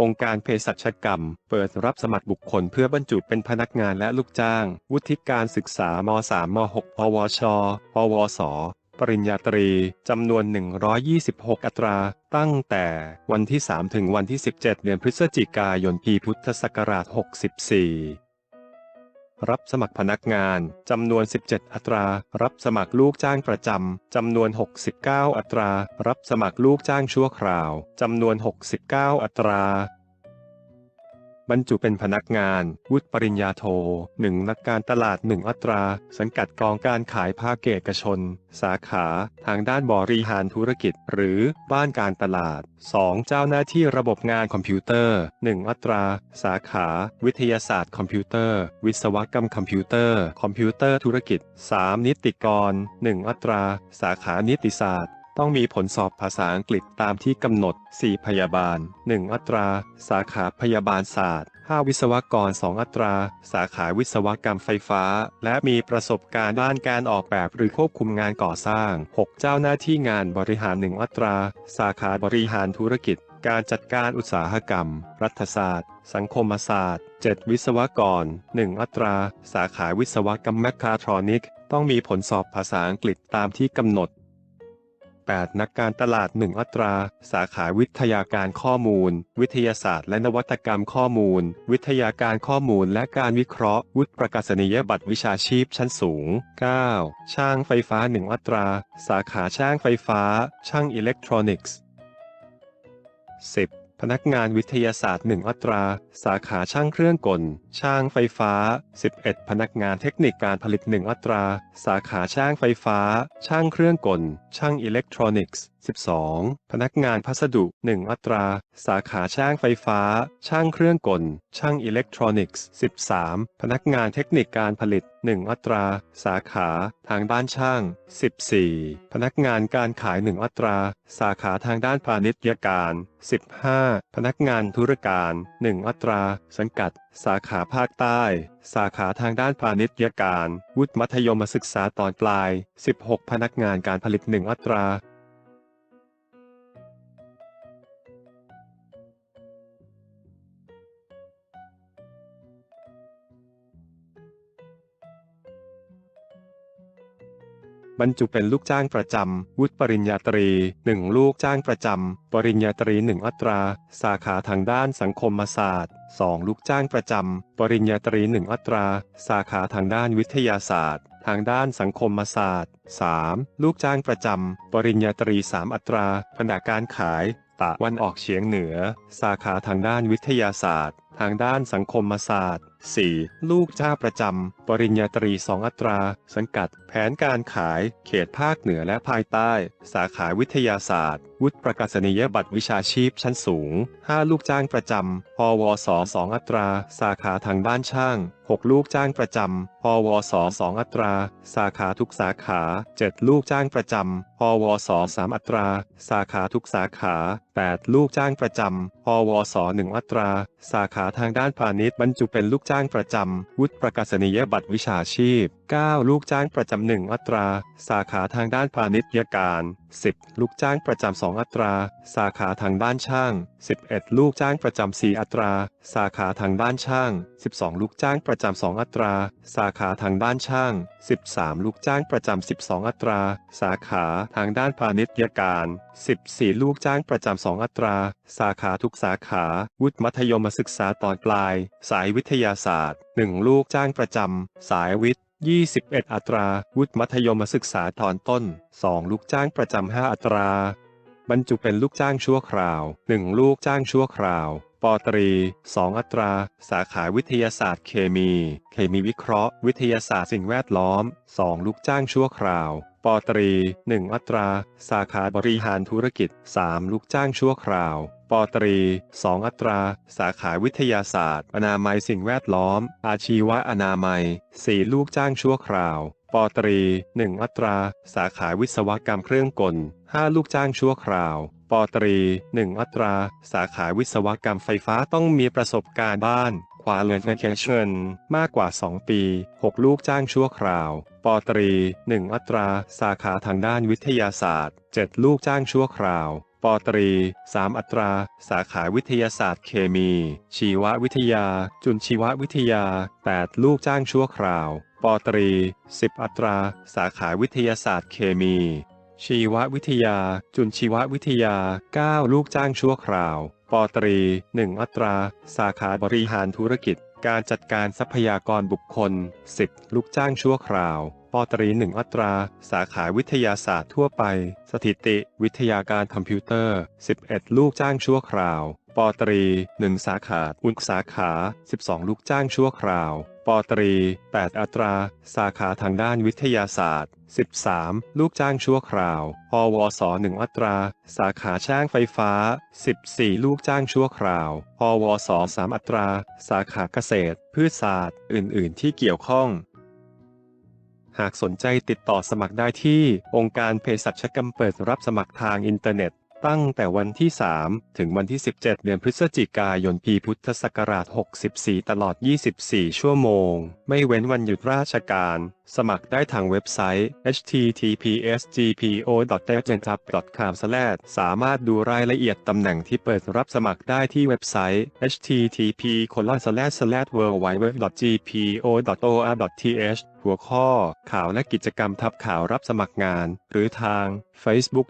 องค์การเภสัชกรรม เปิดรับสมัครบุคคลเพื่อบรรจุเป็นพนักงานและลูกจ้าง วุฒิการศึกษาม .3 ม .6 ปวช ปวส ปริญญาตรี จำนวน 126 อัตรา ตั้งแต่วันที่ 3 ถึงวันที่ 17 เดือนพฤศจิกายน ปีพุทธศักราช 64 รับสมัครพนักงานจำนวน 17 อัตรา รับสมัครลูกจ้างประจำจำนวน 69 อัตรา รับสมัครลูกจ้างชั่วคราวจำนวน 69 อัตรา บรรจุเป็นพนักงาน วุฒิปริญญาโท1นักการตลาด1อัตรา สังกัดกองการขายภาคเอกชน สาขา ทางด้านบริหารธุรกิจ หรือบ้านการตลาด 2. เจ้าหน้าที่ระบบงานคอมพิวเตอร์ 1 อัตรา สาขา วิทยาศาสตร์คอมพิวเตอร์ วิศวกรรมคอมพิวเตอร์ คอมพิวเตอร์ธุรกิจ 3. นิติกร 1 อัตรา สาขานิติศาสตร์ ต้องมีผลสอบภาษาอังกฤษตามที่กำหนด 4 พยาบาล 1 อัตรา สาขาพยาบาลศาสตร์ 5 วิศวกร 2 อัตรา สาขาวิศวกรรมไฟฟ้า และมีประสบการณ์ด้านการออกแบบหรือควบคุมงานก่อสร้าง 6 เจ้าหน้าที่งานบริหาร 1 อัตรา สาขาบริหารธุรกิจ การจัดการอุตสาหกรรม รัฐศาสตร์ สังคมศาสตร์ 7 วิศวกร 1 อัตรา สาขาวิศวกรรมแมคคาทรอนิกต้องมีผลสอบภาษาอังกฤษตามที่กำหนด 8. นักการตลาด 1 อัตรา สาขาวิทยาการข้อมูล วิทยาศาสตร์และนวัตกรรมข้อมูล วิทยาการข้อมูลและการวิเคราะห์ วุฒิประกาศนียบัตรวิชาชีพชั้นสูง 9. ช่างไฟฟ้า 1 อัตรา สาขาช่างไฟฟ้า ช่างอิเล็กทรอนิกส์ 10. พนักงานวิทยาศาสตร์ 1 อัตรา สาขาช่างเครื่องกล ช่างไฟฟ้า 11 พนักงานเทคนิคการผลิต 1 อัตรา สาขาช่างไฟฟ้า ช่างเครื่องกล ช่างอิเล็กทรอนิกส์ 12. พนักงานพัสดุ 1 อัตรา สาขาช่างไฟฟ้า ช่างเครื่องกล ช่างอิเล็กทรอนิกส์ 13. พนักงานเทคนิคการผลิต 1 อัตรา สาขา ทางด้านช่าง 14. พนักงานการขาย 1 อัตรา สาขาทางด้านพาณิชยการ 15. พนักงานธุรการ 1 อัตรา สังกัด สาขาภาคใต้ สาขาทางด้านพาณิชยการ วุฒิมัธยมศึกษาตอนปลาย 16 พนักงานการผลิต 1 อัตรา บรรจุเป็นลูกจ้างประจำ วุฒิปริญญาตรี 1 ลูกจ้างประจำ ปริญญาตรี 1 อัตรา สาขาทางด้านสังคมศาสตร์ 2 ลูกจ้างประจำ ปริญญาตรี 1 อัตรา สาขาทางด้านวิทยาศาสตร์ ทางด้านสังคมศาสตร์ 3. ลูกจ้างประจำ ปริญญาตรี 3 อัตราแผนกการขายตะวันออกเฉียงเหนือ สาขาทางด้านวิทยาศาสตร์ ทางด้านสังคมศาสตร์ 4. ลูกจ้างประจำ ปริญญาตรี 2 อัตรา สังกัด แผนการขาย เขตภาคเหนือและภาคใต้ สาขาวิทยาศาสตร์ วุฒิประกาศนียบัตรวิชาชีพชั้นสูง 5 ลูกจ้างประจำปวส 2 อัตรา สาขาทางด้านช่าง 6 ลูกจ้างประจำปวส 2 อัตรา สาขาทุกสาขา 7 ลูกจ้างประจำปวส 3 อัตรา สาขาทุกสาขา 8 ลูกจ้างประจำปวส 1 อัตรา สาขาทางด้านพาณิชย์บรรจุเป็นลูกจ้างประจำ วุฒิประกาศนียบัตรวิชาชีพ 9 ลูกจ้างประจำหนึ่งอัตรา สาขาทางด้านพาณิชยการ 10 ลูกจ้างประจำสองอัตรา สาขาทางด้านช่าง 11 ลูกจ้างประจำสี่อัตรา สาขาทางด้านช่าง 12 ลูกจ้างประจำสองอัตรา สาขาทางด้านช่าง 13 ลูกจ้างประจำ12 อัตรา สาขาทางด้านพาณิชยการ 14 ลูกจ้างประจำสองอัตรา สาขาทุกสาขา วุฒิมัธยมศึกษาตอนปลาย สายวิทยาศาสตร์ 1 ลูกจ้างประจำสายวิทย์ 21 อัตรา วุฒิมัธยมศึกษาตอนต้น 2 ลูกจ้างประจำ5อัตรา บรรจุเป็นลูกจ้างชั่วคราว 1 ลูกจ้างชั่วคราวปอตรี 2 อัตรา สาขาวิทยาศาสตร์เคมี เคมีวิเคราะห์ วิทยาศาสตร์สิ่งแวดล้อม 2 ลูกจ้างชั่วคราวปอตรี 1 อัตรา สาขาบริหารธุรกิจ 3 ลูกจ้างชั่วคราว ปตรี 2 อัตรา สาขาวิทยาศาสตร์ อนามัยสิ่งแวดล้อม อาชีวะอนามัย 4 ลูกจ้างชั่วคราว ปตรี 1 อัตรา สาขาวิศวกรรมเครื่องกล 5 ลูกจ้างชั่วคราว ปตรี 1 อัตรา สาขาวิศวกรรมไฟฟ้าต้องมีประสบการณ์บ้านควาเลินเคเชนมากกว่า 2 ปี 6 ลูกจ้างชั่วคราว ปตรี 1 อัตรา สาขาทางด้านวิทยาศาสตร์ 7 ลูกจ้างชั่วคราว ปอตรี 3 อัตรา สาขาวิทยาศาสตร์เคมี ชีววิทยา จุลชีววิทยา 8 ลูกจ้างชั่วคราวปอตรี 10 อัตรา สาขาวิทยาศาสตร์เคมี ชีววิทยา จุลชีววิทยา 9 ลูกจ้างชั่วคราวปอตรี 1 อัตรา สาขาบริหารธุรกิจ การจัดการทรัพยากรบุคคล 10 ลูกจ้างชั่วคราว ปอตรี1อัตรา สาขาวิทยาศาสตร์ทั่วไป สถิติ วิทยาการคอมพิวเตอร์ 11 ลูกจ้างชั่วคราวปอตรี 1 สาขา อุกสาขา 12 ลูกจ้างชั่วคราวปอตรี 8 อัตรา สาขาทางด้านวิทยาศาสตร์ 13 ลูกจ้างชั่วคราวปวส 1 อัตรา สาขาช่างไฟฟ้า 14 ลูกจ้างชั่วคราวปวส 3 อัตรา สาขาเกษตร พืชศาสตร์ อื่น ๆ ที่เกี่ยวข้อง หากสนใจติดต่อสมัครได้ที่องค์การเภสัชกรรมเปิดรับสมัครทางอินเทอร์เน็ต ตั้งแต่วันที่ 3 ถึงวันที่ 17 เดือนพฤศจิกายนปีพุทธศักราช 64 ตลอด 24 ชั่วโมง ไม่เว้นวันหยุดราชการ สมัครได้ทางเว็บไซต์ https://gpo.degentab.com/ สามารถดูรายละเอียดตำแหน่งที่เปิดรับสมัครได้ที่เว็บไซต์ http://www.gpo.or.th หัวข้อ ข่าวและกิจกรรมทับข่าวรับสมัครงาน หรือทาง Facebook